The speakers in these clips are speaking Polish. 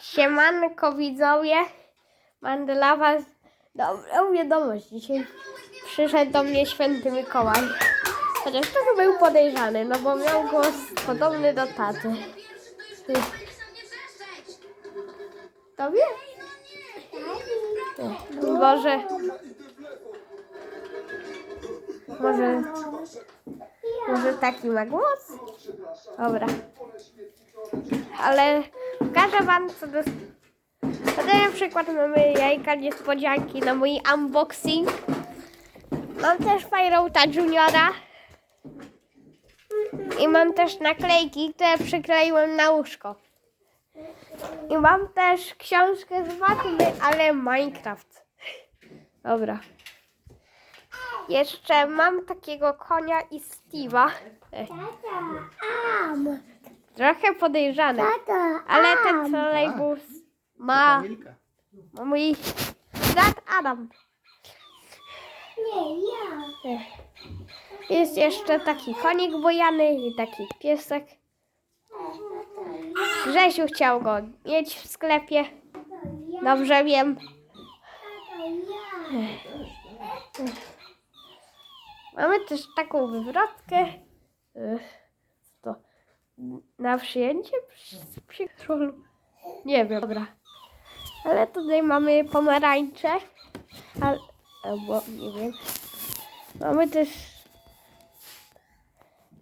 Siemanko widzowie, mam dla was dobrą wiadomość. Dzisiaj przyszedł do mnie święty Mikołaj. Chociaż trochę był podejrzany, no bo miał głos podobny do taty. Ty. Tobie? Może... Może... Może taki ma głos? Dobra. Ale pokażę wam co do... Na przykład mamy jajka niespodzianki na mój unboxing. Mam też Firota Juniora. I mam też naklejki, które przykleiłem na łóżko. I mam też książkę z matmy, ale Minecraft. Dobra. Jeszcze mam takiego konia i Steve'a. Ech, Tata, am. Trochę podejrzane. Tata, Ale ten trolejbus ma, ma mój brat Adam. Nie, ja. Jest jeszcze taki konik bojany i taki piesek. Grzesiu chciał go mieć w sklepie. Dobrze wiem. Mamy też taką wywrotkę. Na przyjęcie. Nie wiem, dobra. Ale tutaj mamy pomarańcze. Ale, albo nie wiem. Mamy też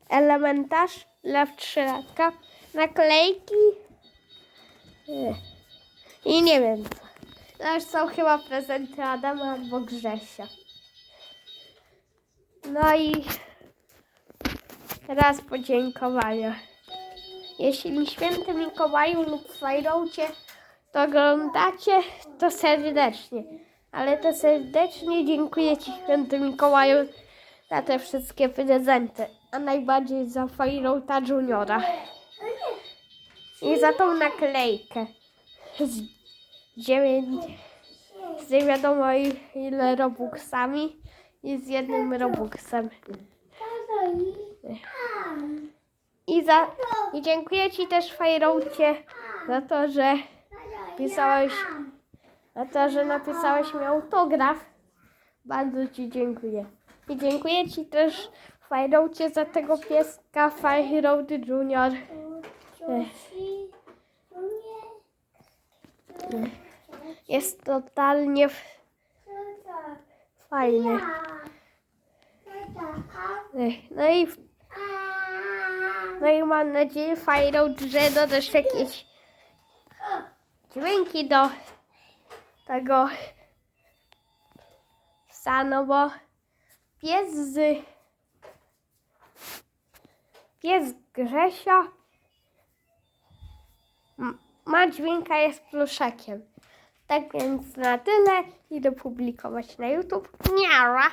elementarz dla trzylatka. Naklejki. I nie wiem co. To już są chyba prezenty Adama albo Grzesia. No i teraz podziękowania. Jeśli święty Mikołaju lub Fajroucie to oglądacie, to serdecznie. Ale to serdecznie dziękuję Ci święty Mikołaju za te wszystkie prezenty. A najbardziej za Fajrouta Juniora. I za tą naklejkę. Z dziewięć, z nie wiadomo ile robuxami i z jednym robuxem. Za i dziękuję Ci też Fajroucie za to, że pisałeś za to, że napisałeś mi autograf. Bardzo Ci dziękuję. I dziękuję Ci też Fajroucie za tego pieska Fajroad Junior. Jest totalnie fajny. No i, Am. No i mam nadzieję Fajroad, że dodasz jakieś dźwięki do tego psa, no bo pies z pies Grzesia ma dźwięka, jest pluszakiem. Tak więc na tyle. Idę publikować na YouTube. Niara!